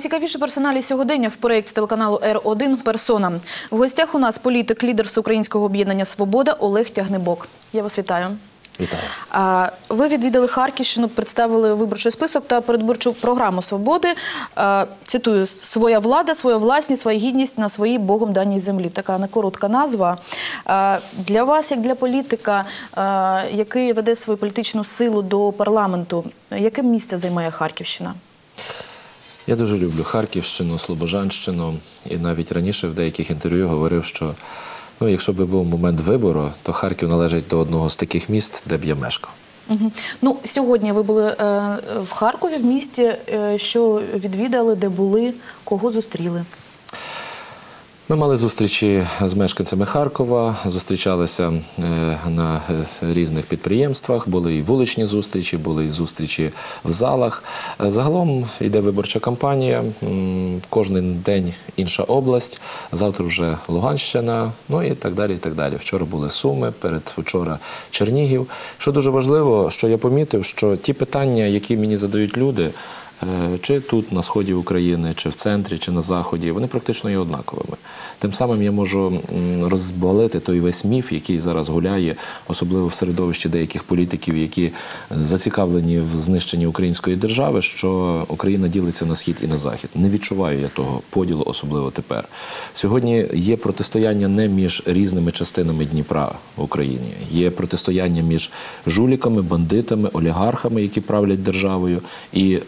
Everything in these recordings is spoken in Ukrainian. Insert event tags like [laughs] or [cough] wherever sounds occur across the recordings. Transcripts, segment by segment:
Найцікавіші персоналі сьогодення в проєкті телеканалу Р1 Персона. В гостях у нас політик, лідер Всеукраїнського об'єднання Свобода Олег Тягнебок. Я вас вітаю. Вітаю. А, Ви відвідали Харківщину, представили виборчий список та передвиборчу програму свободи. А, Цитую: своя влада, своя власність, своя гідність на своїй богом даній землі. Така не коротка назва. А, Для вас, як для політика, а, який веде свою політичну силу до парламенту, яке місце займає Харківщина? Я дуже люблю Харківщину, Слобожанщину, і навіть раніше в деяких інтерв'ю говорив, що ну, якщо б був момент вибору, то Харків належить до одного з таких міст, де б я мешкав. Ну, сьогодні ви були е, в Харкові, в місті, е, що відвідали, де були, кого зустріли. Ми мали зустрічі з мешканцями Харкова, зустрічалися е, на е, різних підприємствах, були і вуличні зустрічі, були і зустрічі в залах. Е, Загалом йде виборча кампанія. Кожен день інша область. Завтра вже Луганщина, ну і так далі. і так далі. Вчора були Суми, передвчора Чернігів. Що дуже важливо, що я помітив, що ті питання, які мені задають люди. Е, Чи тут на сході України, чи в центрі, чи на заході, вони практично є однаковими. Тим самим я можу розбалити той весь міф, який зараз гуляє, особливо в середовищі деяких політиків, які зацікавлені в знищенні української держави, що Україна ділиться на схід і на захід. Не відчуваю я того поділу, особливо тепер. Сьогодні є протистояння не між різними частинами Дніпра в Україні, є протистояння між жуліками, бандитами, олігархами, які правлять державою, і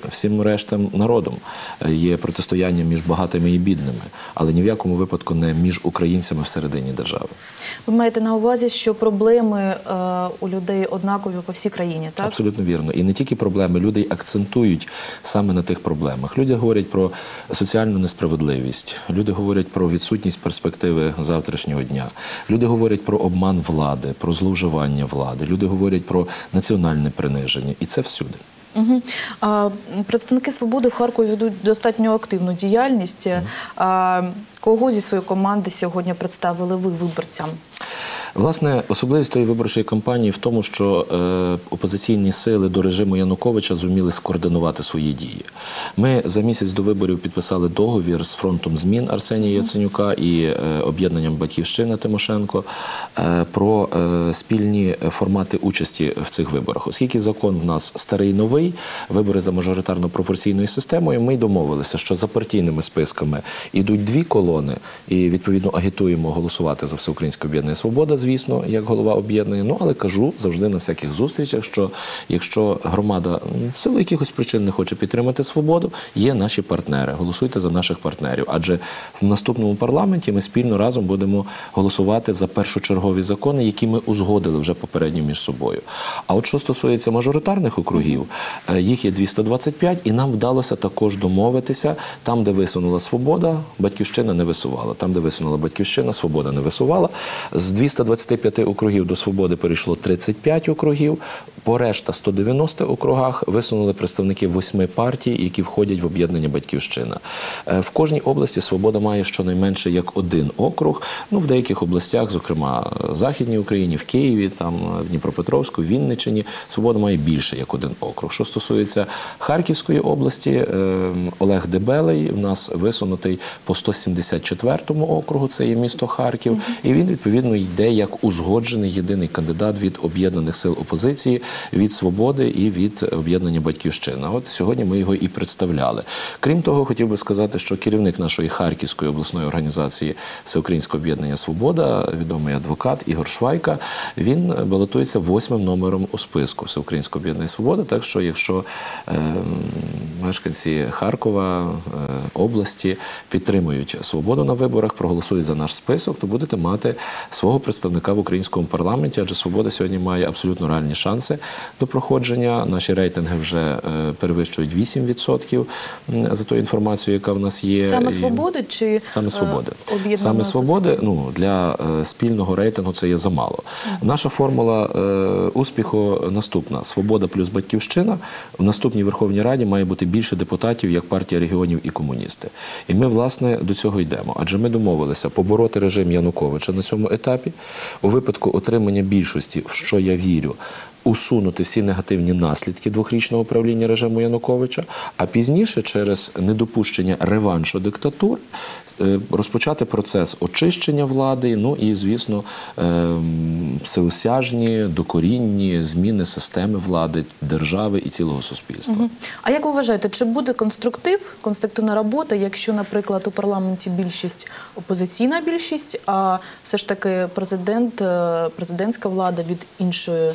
всім рештам народом. Е, Є протистояння між багатими і бідними, але ні в якому випадку не між українцями всередині держави. Ви маєте на увазі, що проблеми е, у людей однакові по всій країні, так? Абсолютно вірно. І не тільки проблеми, люди акцентують саме на тих проблемах. Люди говорять про соціальну несправедливість, люди говорять про відсутність перспективи завтрашнього дня. Люди говорять про обман влади, про зловживання влади. Люди говорять про національне приниження, і це всюди. Угу. А, представники свободи в Харкові ведуть достатньо активну діяльність. А, кого зі своєї команди сьогодні представили ви виборцям? Власне, особливість тої виборчої кампанії в тому, що е, опозиційні сили до режиму Януковича зуміли скоординувати свої дії. Ми за місяць до виборів підписали договір з фронтом змін Арсенія Яценюка і е, об'єднанням Батьківщина Тимошенко е, про е, спільні формати участі в цих виборах. Оскільки закон в нас старий новий, вибори за мажоритарно-пропорційною системою, ми й домовилися, що за партійними списками йдуть дві колони, і відповідно агітуємо голосувати за всеукраїнське об'єднання Свобода звісно, як голова об'єднання. Ну але кажу завжди на всяких зустрічах, що якщо громада в силу якихось причин не хоче підтримати свободу, є наші партнери. Голосуйте за наших партнерів. Адже в наступному парламенті ми спільно разом будемо голосувати за першочергові закони, які ми узгодили вже попередньо між собою. А от що стосується мажоритарних округів, е, їх є 225, і нам вдалося також домовитися там, де висунула свобода, батьківщина не висувала. Там, де висунула батьківщина, свобода не висувала. З 225 округів до свободи перейшло 35 округів. По решта 190 округах висунули представники восьми партій, які входять в об'єднання Батьківщина. Е, В кожній області свобода має щонайменше як один округ. Ну в деяких областях, зокрема в Західній Україні, в Києві, там в Дніпропетровську, Вінниччині, свобода має більше як один округ. Що стосується Харківської області, е, Олег Дебелей в нас висунутий по 174 округу. Це є місто Харків, і він відповідно йде як узгоджений єдиний кандидат від об'єднаних сил опозиції, від свободи і від об'єднання Батьківщина. От сьогодні ми його і представляли. Крім того, хотів би сказати, що керівник нашої Харківської обласної організації Всеукраїнського об'єднання Свобода, відомий адвокат Ігор Швайка, він балотується восьмим номером у списку Всеукраїнського об'єднання Свобода. Так що, якщо е, мешканці Харкова е, області підтримують свободу на виборах, проголосують за наш список, то будете мати свого представника в українському парламенті, адже свобода сьогодні має абсолютно реальні шанси до проходження. Наші рейтинги вже е, перевищують 8% за тою інформацією, яка в нас є. Саме свободи чи Саме е, свободи. об'єднаної Саме свободи ну, для е, спільного рейтингу це є замало. Наша формула успіху наступна: свобода плюс батьківщина. В наступній Верховній Раді має бути більше депутатів, як партія регіонів і комуністи. І ми, власне, до цього йдемо. Адже ми домовилися побороти режим Януковича на цьому етапі. У випадку отримання більшості, в що я вірю, усунути всі негативні наслідки двохрічного правління режиму Януковича, а пізніше, через недопущення реваншу диктатури, е, розпочати процес очищення влади. Ну і, звісно, ем, всеосяжні, докорінні зміни системи влади, держави і цілого суспільства. А як ви вважаєте, чи буде конструктив, конструктивна робота, якщо, наприклад, у парламенті більшість опозиційна більшість, а все ж таки президент, е, президентська влада від іншої е,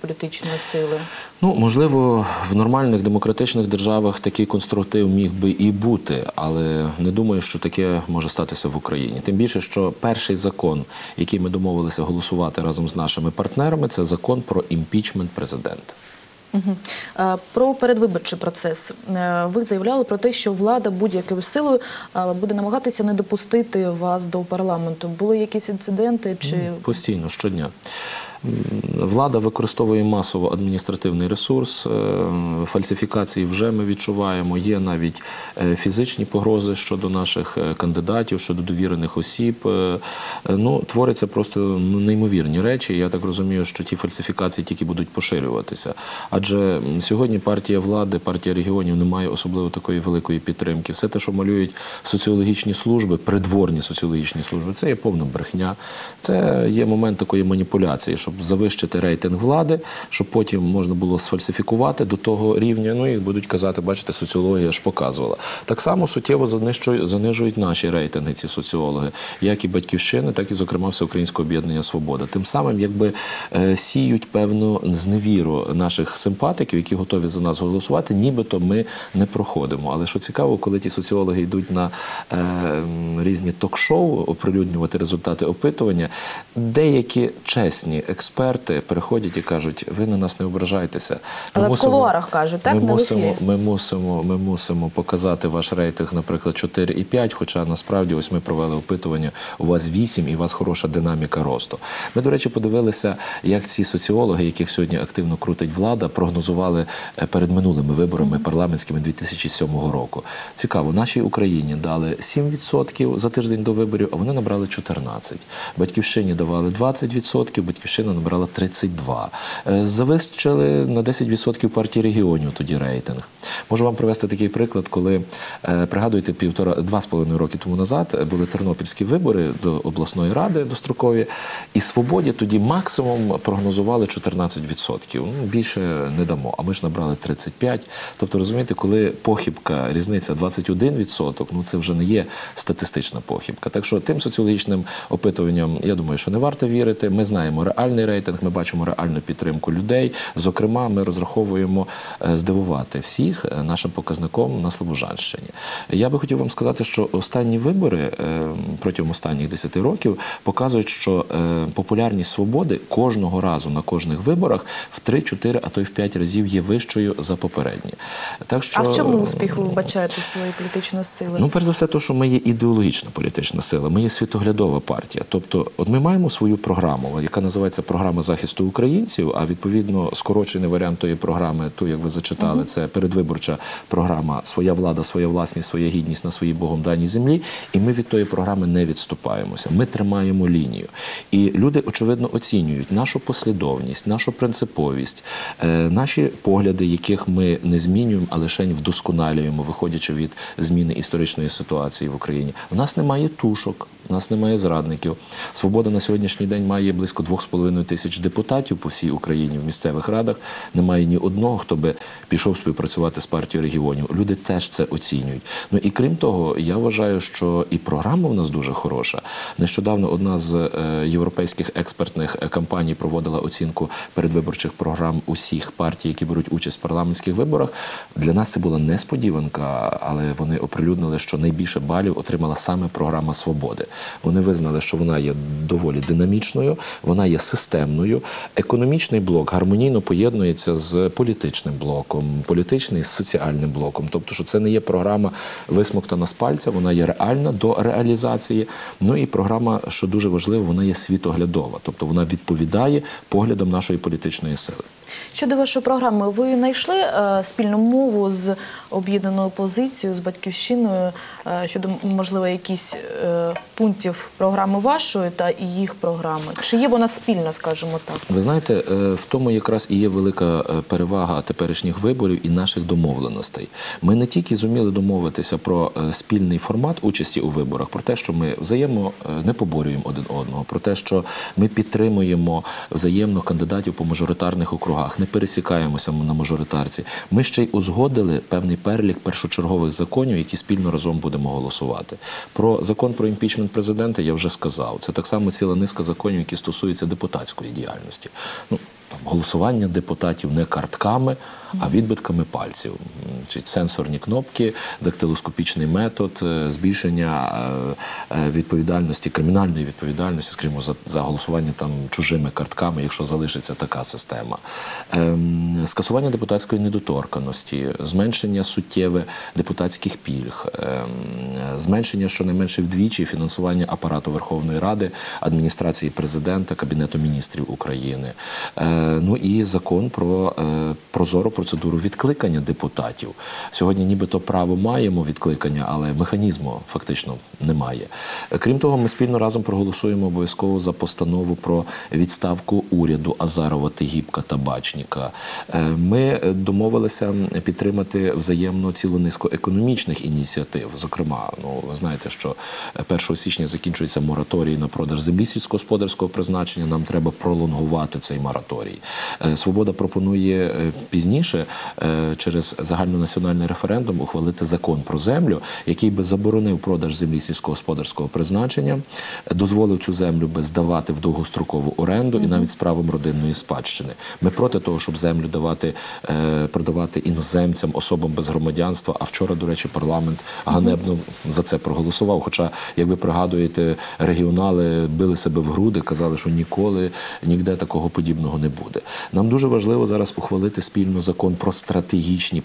політичної сили? Ну, можливо, в нормальних демократичних державах такий конструктив міг би і бути, але не думаю, що таке може статися в Україні. Тим більше, що перший закон, який ми домовилися голосувати разом з нашими партнерами, це закон про імпічмент президента. Про передвиборчий процес. Е, Ви заявляли про те, що влада будь-якою силою буде намагатися не допустити вас до парламенту. Були якісь інциденти чи Постійно щодня. Влада використовує масово адміністративний ресурс. е, Фальсифікації вже ми відчуваємо. Є навіть е, фізичні погрози щодо наших е, кандидатів, щодо довірених осіб. Ну, творяться просто неймовірні речі. Я так розумію, що ті фальсифікації тільки будуть поширюватися. Адже сьогодні партія влади, партія регіонів не має особливо такої великої підтримки. Все те, що малюють соціологічні служби, придворні соціологічні служби, це є повна брехня. Це є момент такої маніпуляції, щоб завищити рейтинг влади, щоб потім можна було сфальсифікувати до того рівня. Ну і будуть казати, бачите, соціологія ж показувала. Так само суттєво занижують наші рейтинги, ці соціологи, як і батьківщини, так і, зокрема, Всеукраїнського об'єднання Свобода. Тим самим, якби е, сіють певну зневіру наших симпатиків, які готові за нас голосувати, нібито ми не проходимо. Але що цікаво, коли ті соціологи йдуть на е, різні ток-шоу оприлюднювати результати опитування, деякі чесні експерти приходять і кажуть: ви на нас не ображайтеся. Ми Але в кулуарах кажуть, так, Ми мусимо, ми мусимо, ми мусимо показати ваш рейтинг, наприклад, 4,5, хоча насправді ось ми провели опитування, у вас 8 і у вас хороша динаміка росту. Ми, до речі, подивилися, як ці соціологи, яких сьогодні активно крутить влада, прогнозували е, перед минулими виборами парламентськими 2007 року. Цікаво, нашій Україні дали 7% за тиждень до виборів, а вони набрали 14%. Батьківщині давали 20%, батьківщина набрала 32%. Е, Завищили на 10% партії регіонів тоді рейтинг. Можу вам привести такий приклад, коли е, пригадуєте півтора два з половиною роки тому назад були тернопільські вибори до обласної ради дострокові, і свободі тоді максимум прогнозували 14%. Ну, більше не дамо. А ми ж набрали 35%. Тобто, розумієте, коли похибка різниця 21%, ну це вже не є статистична похибка. Так що тим соціологічним опитуванням, я думаю, що не варто вірити. Ми знаємо реальний рейтинг, ми бачимо реальну підтримку людей. Зокрема, ми розраховуємо е, здивувати всіх е, нашим показником на Слобожанщині. Я би хотів вам сказати, що останні вибори е, протягом останніх 10 років показують, що популярність свободи кожного разу на кожних виборах в 3-4, а то й в 5 разів є вищою за попередні. Так що А в чому успіх ви вбачаєте своєї політичної сили? Ну, перш за все, то, що ми є ідеологічна політична сила, ми є світоглядова партія. Тобто, от ми маємо свою програму, яка називається програма захисту українців. А відповідно, скорочений варіант тої програми, ту, як ви зачитали, це передвиборча програма Своя влада, своя власність, своя гідність на своїй Богом даній землі. І ми від тої програми не відступаємося. Ми тримаємо лінію. І люди очевидно оцінюють нашу послідовність, нашу принциповість, е, наші погляди, яких ми не змінюємо, а лише вдосконалюємо, виходячи від зміни історичної ситуації в Україні. У нас немає тушок, у нас немає зрадників. Свобода на сьогоднішній день має близько 2,5 тисяч депутатів по всій Україні в місцевих радах. Немає ні одного, хто би пішов співпрацювати з партією регіонів. Люди теж це оцінюють. Ну і крім того, я вважаю, що і програма в нас дуже хороша. Нещодавно одна з е, європейських експертних е, компаній проводила оцінку передвиборчих програм усіх партій, які беруть участь в парламентських виборах. Для нас це була несподіванка, але вони оприлюднили, що найбільше балів отримала саме програма свободи. Вони визнали, що вона є доволі динамічною, вона є системною. Економічний блок гармонійно поєднується з політичним блоком, політичний з соціальним блоком. Тобто, що це не є програма висмоктана з пальця, вона є реальна до реалізації. Ну і програма, що дуже важливо, вона є світоглядова, тобто вона відповідає поглядам нашої політичної сили. Щодо вашої програми, ви знайшли е, спільну мову з об'єднаною опозицією, з батьківщиною е, щодо можливо якісь е, пунктів програми вашої та і їх програми? Чи є вона спільна, скажімо так? Ви знаєте, в тому якраз і є велика перевага теперішніх виборів і наших домовленостей. Ми не тільки зуміли домовитися про спільний формат участі у виборах, про те, що ми взаємно е, не поборюємо один одного, про те, що ми підтримуємо взаємно кандидатів по мажоритарних округах, не пересікаємося на мажоритарці. Ми ще й узгодили певний перелік першочергових законів, які спільно разом будемо голосувати. Про закон про імпічмент президента я вже сказав. Це так само ціла низка законів, які стосуються депутатської діяльності. Ну, там, голосування депутатів не картками, а відбитками пальців. Чи сенсорні кнопки, дактилоскопічний метод, е, збільшення е, е, відповідальності, кримінальної відповідальності, скажімо, за, за голосування там чужими картками, якщо залишиться така система. Ем, Скасування депутатської недоторканості, зменшення суттєве депутатських пільг, ем, зменшення щонайменше вдвічі фінансування апарату Верховної Ради, адміністрації президента, Кабінету міністрів України. Е, Ну і закон про е, прозору процедуру відкликання депутатів. Сьогодні нібито право маємо відкликання, але механізму фактично немає. Крім того, ми спільно разом проголосуємо обов'язково за постанову про відставку уряду Азарова, Тегібка та Бачніка. Е, Ми домовилися підтримати взаємно цілу низку економічних ініціатив. Зокрема, ну ви знаєте, що 1 січня закінчується мораторій на продаж землі сільськогосподарського призначення. Нам треба пролонгувати цей мораторій. Е, Свобода пропонує е, пізніше е, через загальнонаціональний референдум ухвалити закон про землю, який би заборонив продаж землі сільськогосподарського призначення, дозволив цю землю би здавати в довгострокову оренду і навіть з правом родинної спадщини. Ми проти того, щоб землю давати е, продавати іноземцям, особам без громадянства. А вчора, до речі, парламент ганебно за це проголосував. Хоча, як ви пригадуєте, регіонали били себе в груди, казали, що ніколи ніде такого подібного не буде. Нам дуже важливо зараз ухвалити спільно закон про стратегічні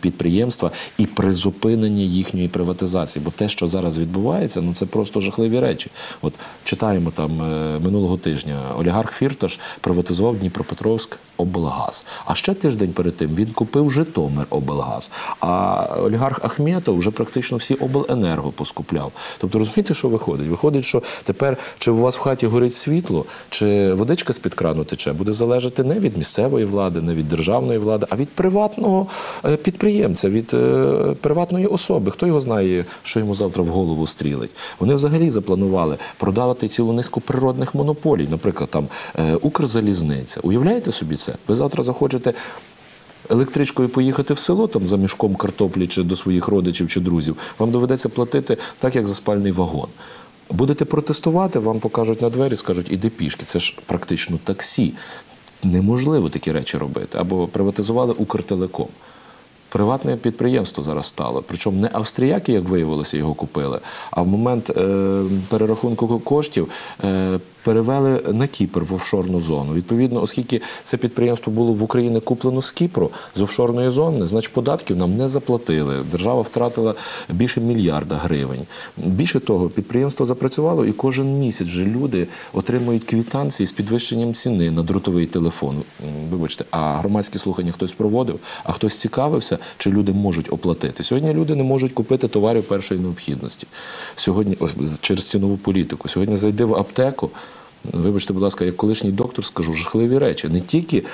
підприємства і призупинення їхньої приватизації. Бо те, що зараз відбувається, ну це просто жахливі речі. От читаємо там е, минулого тижня олігарх Фірташ приватизував Дніпропетровськ облгаз. А ще тиждень перед тим він купив Житомир облгаз. А олігарх Ахметов вже практично всі обленерго поскупляв. Тобто розумієте, що виходить? Виходить, що тепер чи у вас в хаті горить світло, чи водичка з під крану тече, буде залежати не від місцевої влади, не від державної влади, а від приватного е, підприємця, від е, приватної особи. Хто його знає, що йому завтра в голову стрілить? Вони взагалі запланували продавати цілу низку природних монополій, наприклад, там е, Укрзалізниця. Уявляєте собі це? Ви завтра захочете електричкою поїхати в село там за мішком картоплі чи до своїх родичів чи друзів, вам доведеться платити так, як за спальний вагон. Будете протестувати, вам покажуть на двері, скажуть, іди пішки. Це ж практично таксі. Неможливо такі речі робити. Або приватизували Укртелеком. Приватне підприємство зараз стало. Причому не австріяки, як виявилося, його купили, а в момент е, перерахунку коштів е, перевели на Кіпр в офшорну зону. Відповідно, оскільки це підприємство було в Україні куплено з Кіпру з офшорної зони, значить податків нам не заплатили. Держава втратила більше мільярда гривень. Більше того, підприємство запрацювало, і кожен місяць вже люди отримують квітанції з підвищенням ціни на дротовий телефон. Вибачте, а громадські слухання хтось проводив, а хтось цікавився, чи люди можуть оплатити. Сьогодні люди не можуть купити товарів першої необхідності. Сьогодні через цінову політику. Сьогодні зайди в аптеку. Вибачте, будь ласка, як колишній доктор скажу, жахливі речі. Не тільки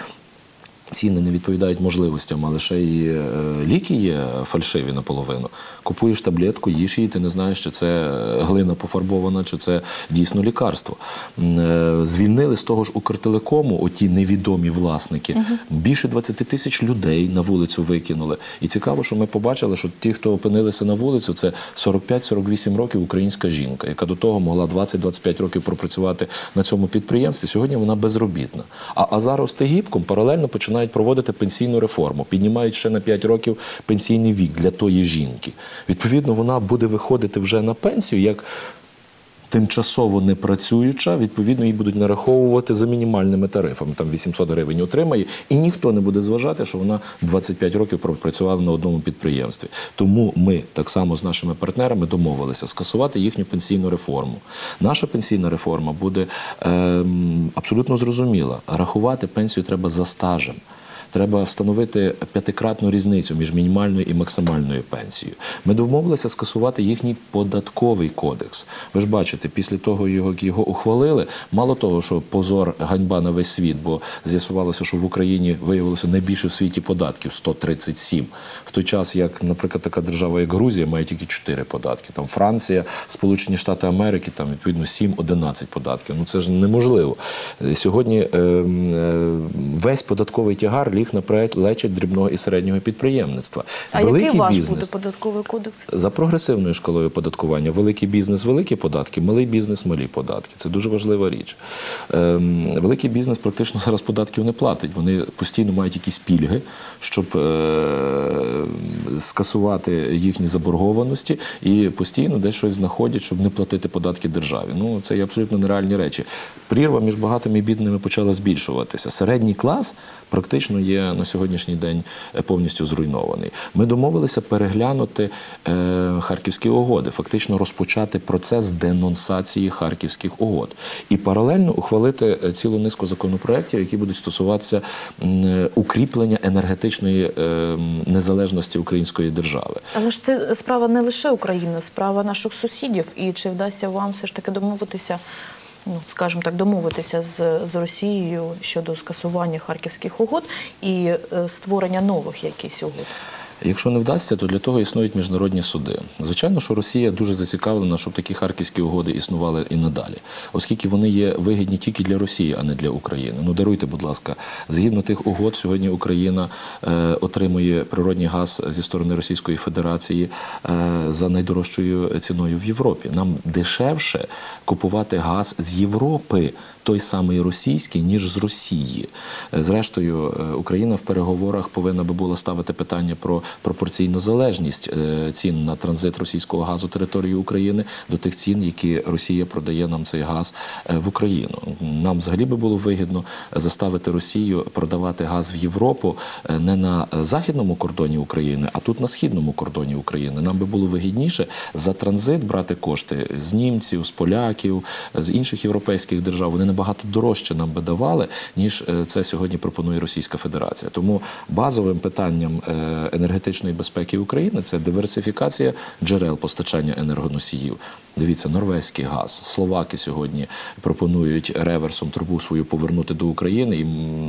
ціни не відповідають можливостям, але ще й е, ліки є фальшиві наполовину. Купуєш таблетку, їш її, ти не знаєш, чи це глина пофарбована, чи це дійсно лікарство. Е, Звільнили з того ж Укртелекому, оті невідомі власники. Більше 20 тисяч людей на вулицю викинули. І цікаво, що ми побачили, що ті, хто опинилися на вулицю, це 45-48 років українська жінка, яка до того могла 20-25 років пропрацювати на цьому підприємстві. Сьогодні вона безробітна. А Азаров з Тегібком паралельно починають проводити пенсійну реформу, піднімають ще на 5 років пенсійний вік для тої жінки. Відповідно, вона буде виходити вже на пенсію як тимчасово не працююча, відповідно, її будуть нараховувати за мінімальними тарифами. Там 800 гривень отримає, і ніхто не буде зважати, що вона 25 років пропрацювала на одному підприємстві. Тому ми так само з нашими партнерами домовилися скасувати їхню пенсійну реформу. Наша пенсійна реформа буде ем, абсолютно зрозуміла. Рахувати пенсію треба за стажем. Треба встановити п'ятикратну різницю між мінімальною і максимальною пенсією. Ми домовилися скасувати їхній податковий кодекс. Ви ж бачите, після того, як його ухвалили, мало того, що позор ганьба на весь світ, бо з'ясувалося, що в Україні виявилося найбільше в світі податків 137. В той час, як, наприклад, така держава, як Грузія, має тільки 4 податки. Там Франція, Сполучені Штати Америки, там відповідно 7-11 податків. Ну це ж неможливо. Сьогодні е, е, весь податковий тягар ліг на плечі дрібного і середнього підприємництва. А який ваш буде податковий кодекс? За прогресивною шкалою оподаткування великий бізнес великі податки, малий бізнес малі податки. Це дуже важлива річ. Ем, великий бізнес практично [laughs] зараз податків не платить. Вони постійно мають якісь пільги, щоб е, скасувати їхні заборгованості і постійно десь щось знаходять, щоб не платити податки державі. Ну це є абсолютно нереальні речі. Прірва між багатими і бідними почала збільшуватися. Середній клас практично є на сьогоднішній день е, повністю зруйнований. Ми домовилися переглянути е, харківські угоди, фактично розпочати процес денонсації харківських угод і паралельно ухвалити е, цілу низку законопроєктів, які будуть стосуватися укріплення енергетичної незалежності української держави. Але ж це справа не лише України, справа наших сусідів. І чи вдасться вам все ж таки домовитися, ну скажімо так, домовитися з, з Росією щодо скасування харківських угод і е, створення нових якихось угод? Якщо не вдасться, то для того існують міжнародні суди. Звичайно, що Росія дуже зацікавлена, щоб такі харківські угоди існували і надалі, оскільки вони є вигідні тільки для Росії, а не для України. Ну даруйте, будь ласка, згідно тих угод, сьогодні Україна е, отримує природний газ зі сторони Російської Федерації е, за найдорожчою ціною в Європі. Нам дешевше купувати газ з Європи, той самий російський, ніж з Росії. Е, Зрештою, е, Україна в переговорах повинна би була ставити питання про пропорційну залежність е, цін на транзит російського газу території України до тих цін, які Росія продає нам цей газ в Україну. Нам взагалі би було вигідно заставити Росію продавати газ в Європу не на західному кордоні України, а тут на східному кордоні України. Нам би було вигідніше за транзит брати кошти з німців, з поляків, з інших європейських держав. Вони набагато дорожче нам би давали, ніж е, це сьогодні пропонує Російська Федерація. Тому базовим питанням е, енергетичної безпеки України це диверсифікація джерел постачання енергоносіїв. Дивіться, норвезький газ. Словаки сьогодні пропонують реверсом трубу свою повернути до України, і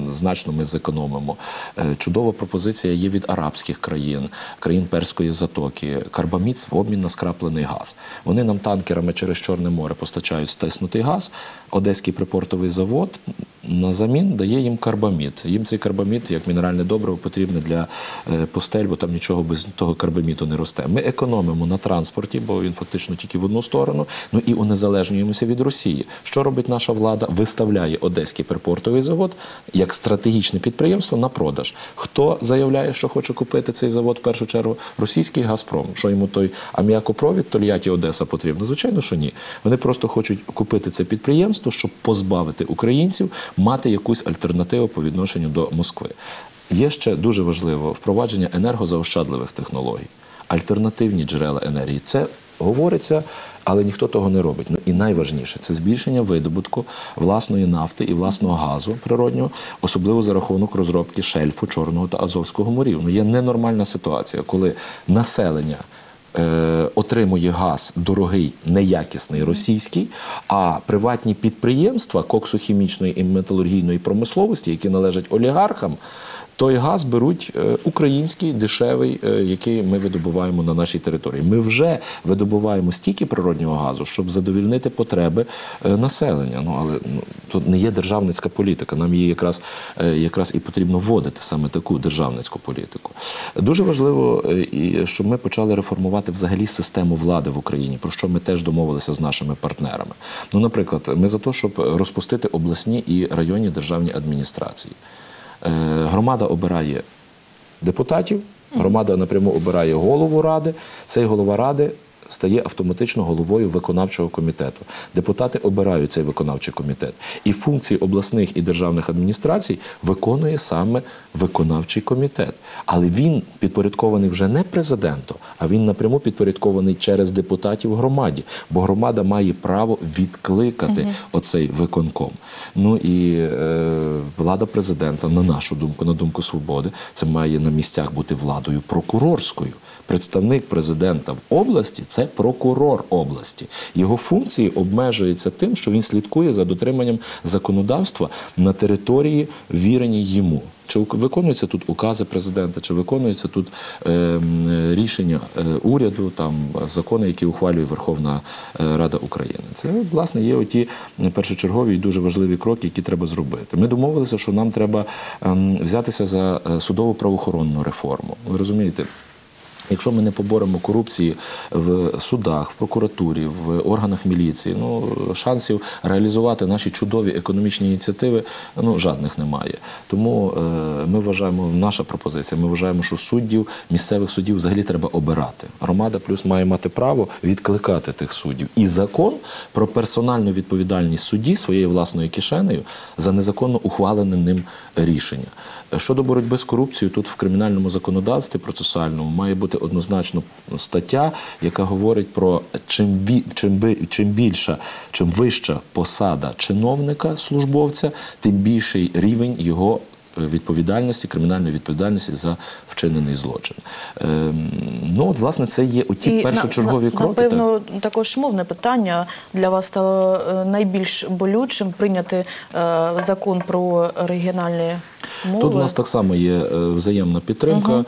значно ми зекономимо. Е, Чудова пропозиція є від арабських країн, країн Перської затоки. Карбаміц в обмін на скраплений газ. Вони нам танкерами через Чорне море постачають стиснутий газ. Одеський припортовий завод на замін дає їм карбамід. Їм цей карбамід, як мінеральне добриво, потрібне для е, постель, бо там нічого без того карбаміду не росте. Ми економимо на транспорті, бо він фактично тільки в одну сторону. Ну і унезалежнюємося від Росії. Що робить наша влада? Виставляє Одеський припортовий завод як стратегічне підприємство на продаж. Хто заявляє, що хоче купити цей завод? В першу чергу російський Газпром. Що йому той аміакопровід Тольятті Одеса потрібно? Звичайно, що ні. Вони просто хочуть купити це підприємство, щоб позбавити українців мати якусь альтернативу по відношенню до Москви. Є ще дуже важливо впровадження енергозаощадливих технологій, альтернативні джерела енергії. Це говориться, але ніхто того не робить. Ну і найважніше це збільшення видобутку власної нафти і власного газу природнього, особливо за рахунок розробки шельфу Чорного та Азовського морів. Ну є ненормальна ситуація, коли населення. Е, Отримує газ дорогий, неякісний російський, а приватні підприємства коксохімічної і металургійної промисловості, які належать олігархам, той газ беруть е, український дешевий, е, який ми видобуваємо на нашій території. Ми вже видобуваємо стільки природнього газу, щоб задовільнити потреби е, населення. Ну але ну, тут не є державницька політика. Нам її якраз якраз і потрібно вводити саме таку державницьку політику. Дуже важливо, щоб ми почали реформувати взагалі систему влади в Україні, про що ми теж домовилися з нашими партнерами. Ну, наприклад, ми за те, щоб розпустити обласні і районні державні адміністрації. Е, Громада обирає депутатів, громада напряму обирає голову ради. Цей голова ради стає автоматично головою виконавчого комітету. Депутати обирають цей виконавчий комітет. І функції обласних і державних адміністрацій виконує саме виконавчий комітет. Але він підпорядкований вже не президенту, а він напряму підпорядкований через депутатів в громаді, бо громада має право відкликати оцей виконком. Ну і е, влада президента, на нашу думку, на думку свободи, це має на місцях бути владою прокурорською. Представник президента в області це прокурор області. Його функції обмежуються тим, що він слідкує за дотриманням законодавства на території, віреній йому. Чи виконуються тут укази президента, чи виконуються тут е, рішення уряду, там закони, які ухвалює Верховна е, Рада України? Це власне є оті першочергові і дуже важливі кроки, які треба зробити. Ми домовилися, що нам треба ем, взятися за е, судово правоохоронну реформу. Ви розумієте? Якщо ми не поборемо корупції в судах, в прокуратурі, в органах міліції, ну шансів реалізувати наші чудові економічні ініціативи ну жодних немає. Тому е, ми вважаємо, наша пропозиція. Ми вважаємо, що суддів місцевих суддів взагалі треба обирати. Громада плюс має мати право відкликати тих суддів. І закон про персональну відповідальність судді своєю власною кишенею за незаконно ухвалене ним рішення. Щодо боротьби з корупцією, тут в кримінальному законодавстві процесуальному має бути однозначно стаття, яка говорить про чим, чим, чим більша, чим вища посада чиновника, службовця, тим більший рівень його відповідальності, кримінальної відповідальності за вчинений злочин. Ем, ну, от, власне, це є оті І, першочергові на- кроки. так. Напевно, також мовне питання для вас стало е, найбільш болючим прийняти е, закон про регіональні мови. Тут у нас так само є е, взаємна підтримка.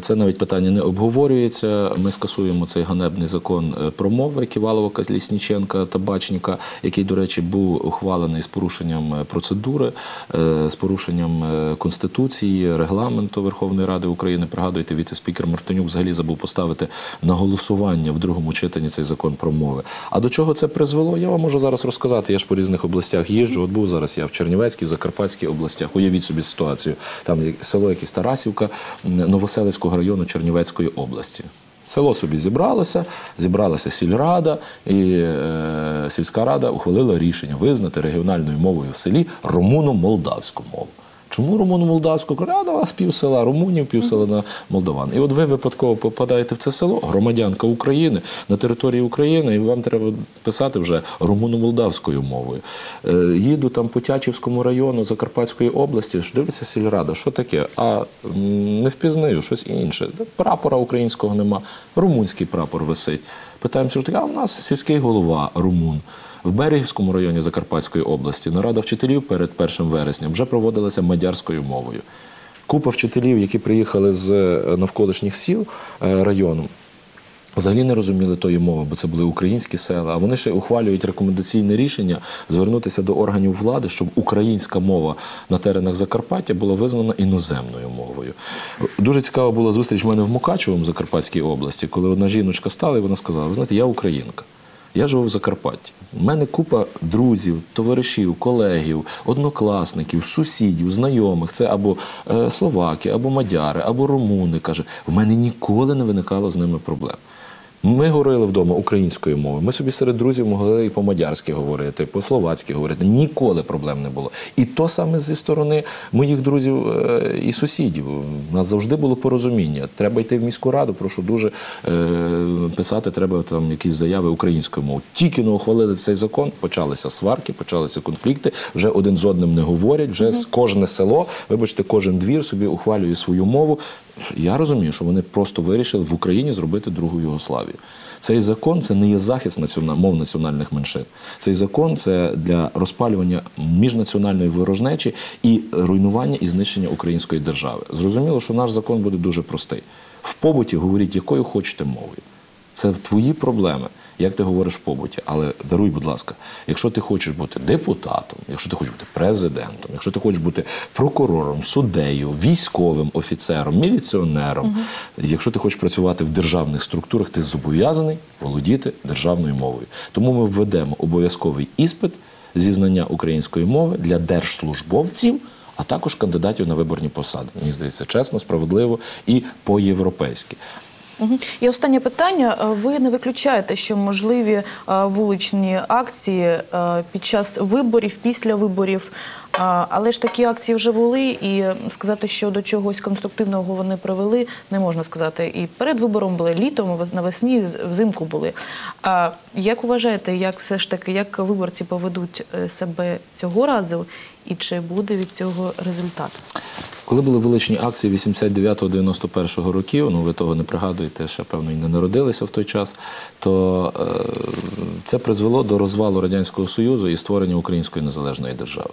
Це навіть питання не обговорюється. Ми скасуємо цей ганебний закон про мови Ківалова, Калісніченка, Табачника, який, до речі, був ухвалений з порушенням процедури, з порушенням конституції, регламенту Верховної Ради України. Пригадуєте, віце-спікер Мартинюк взагалі забув поставити на голосування в другому читанні цей закон про мови. А до чого це призвело? Я вам можу зараз розказати. Я ж по різних областях їжджу. От був зараз я в Чернівецькій, в Закарпатській областях. Уявіть собі ситуацію. Там село якесь Тарасівка Новоселицького району Чернівецької області. Село собі зібралося, зібралася сільрада, і е, сільська рада ухвалила рішення визнати регіональною мовою в селі румуно-молдавську мову. Чому румуно-молдавську? Кажуть, а до вас пів села румунів, пів села на молдаван. І от ви випадково попадаєте в це село, громадянка України на території України, і вам треба писати вже румуно-молдавською мовою. Е, їду там по Тячівському району Закарпатської області, ж дивиться сільрада, що таке? А не впізнаю, щось інше. Прапора українського нема, румунський прапор висить. Питаємо, що таке, а в нас сільський голова румун. В Берегівському районі Закарпатської області нарада вчителів перед 1 вересням вже проводилася мадярською мовою. Купа вчителів, які приїхали з е, навколишніх сіл е, району, взагалі не розуміли тої мови, бо це були українські села. А вони ще ухвалюють рекомендаційне рішення звернутися до органів влади, щоб українська мова на теренах Закарпаття була визнана іноземною мовою. Дуже цікава була зустріч в мене в Мукачевому, Закарпатській області, коли одна жіночка стала і вона сказала: Ви знаєте, я українка. Я живу в Закарпатті. У мене купа друзів, товаришів, колегів, однокласників, сусідів, знайомих. Це або е, словаки, або мадяри, або румуни. Каже, в мене ніколи не виникало з ними проблем. Ми говорили вдома українською мовою. Ми собі серед друзів могли і по-мадярськи говорити, по-словацьки говорити. Ніколи проблем не було. І то саме зі сторони моїх друзів е, і сусідів. У нас завжди було порозуміння. Треба йти в міську раду, прошу дуже е, писати, треба там якісь заяви українською мовою. Тільки не ухвалили цей закон, почалися сварки, почалися конфлікти. Вже один з одним не говорять. Вже з- кожне село, вибачте, кожен двір собі ухвалює свою мову. Я розумію, що вони просто вирішили в Україні зробити другу Югославію. Цей закон це не є захист націона- мов національних меншин. Цей закон це для розпалювання міжнаціональної ворожнечі і руйнування і знищення української держави. Зрозуміло, що наш закон буде дуже простий. В побуті говоріть, якою хочете мовою. Це твої проблеми, як ти говориш в побуті. Але даруй, будь ласка, якщо ти хочеш бути депутатом, якщо ти хочеш бути президентом, якщо ти хочеш бути прокурором, суддею, військовим офіцером, міліціонером, якщо ти хочеш працювати в державних структурах, ти зобов'язаний володіти державною мовою. Тому ми введемо обов'язковий іспит зі знання української мови для держслужбовців. А також кандидатів на виборні посади. Мені здається, чесно, справедливо і по-європейськи. І останнє питання. Е, Ви не виключаєте, що можливі е, вуличні акції е, під час виборів, після виборів. Але ж такі акції вже були, і сказати, що до чогось конструктивного вони привели, не можна сказати. І перед вибором були літом, вес- навесні, взимку були. А як вважаєте, як все ж таки, як виборці поведуть себе цього разу, і чи буде від цього результат? Коли були вуличні акції 89-91 років, ну ви того не пригадуєте, ще певно і не народилися в той час, то е, це призвело до розвалу Радянського Союзу і створення Української незалежної держави.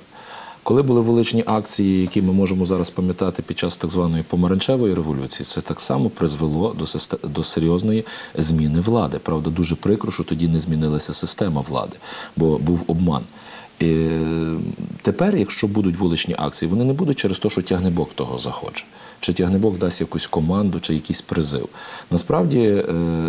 Коли були вуличні акції, які ми можемо зараз пам'ятати під час так званої помаранчевої революції, це так само призвело до, до серйозної зміни влади. Правда, дуже прикро, що тоді не змінилася система влади, бо був обман. І тепер, якщо будуть вуличні акції, вони не будуть через те, що тягнебок того захоче. Чи тягнебок дасть якусь команду, чи якийсь призив. Насправді е,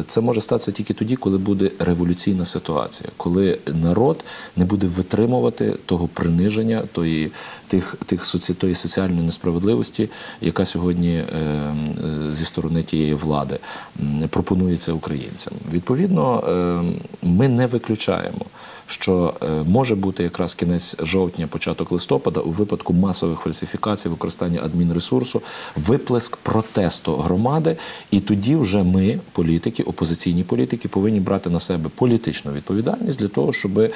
це може статися тільки тоді, коли буде революційна ситуація, коли народ не буде витримувати того приниження, тої, тих, тих тої соціальної несправедливості, яка сьогодні е, е, зі сторони тієї влади пропонується українцям. Відповідно, е, ми не виключаємо що може бути якраз кінець жовтня, початок листопада у випадку масових фальсифікацій, використання адмінресурсу, виплеск протесту громади. І тоді вже ми, політики, опозиційні політики, повинні брати на себе політичну відповідальність для того, щоб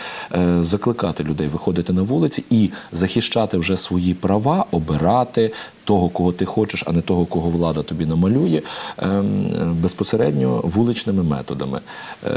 закликати людей виходити на вулиці і захищати вже свої права, обирати. Того, кого ти хочеш, а не того, кого влада тобі намалює, ем, безпосередньо вуличними методами. Ем,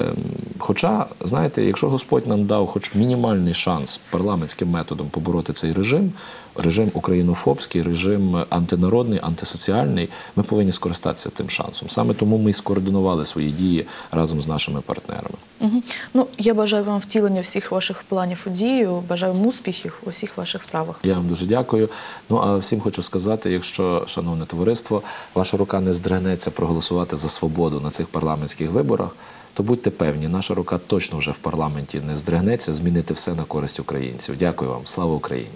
Хоча, знаєте, якщо Господь нам дав хоч мінімальний шанс парламентським методом побороти цей режим, режим українофобський, режим антинародний, антисоціальний, ми повинні скористатися тим шансом. Саме тому ми і скоординували свої дії разом з нашими партнерами. Угу. Ну, я бажаю вам втілення всіх ваших планів у дію, бажаю вам успіхів у всіх ваших справах. Я вам дуже дякую. Ну а всім хочу сказати, якщо, шановне товариство, ваша рука не здригнеться проголосувати за свободу на цих парламентських виборах, то будьте певні, наша рука точно вже в парламенті не здригнеться змінити все на користь українців. Дякую вам, слава Україні!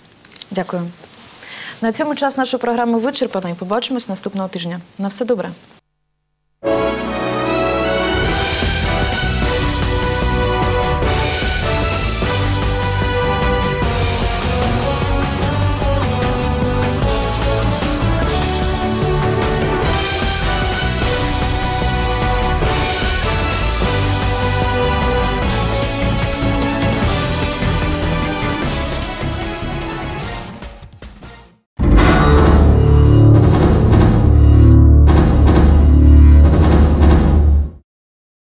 Дякую. На цьому час нашої програми вичерпано і побачимось наступного тижня. На все добре.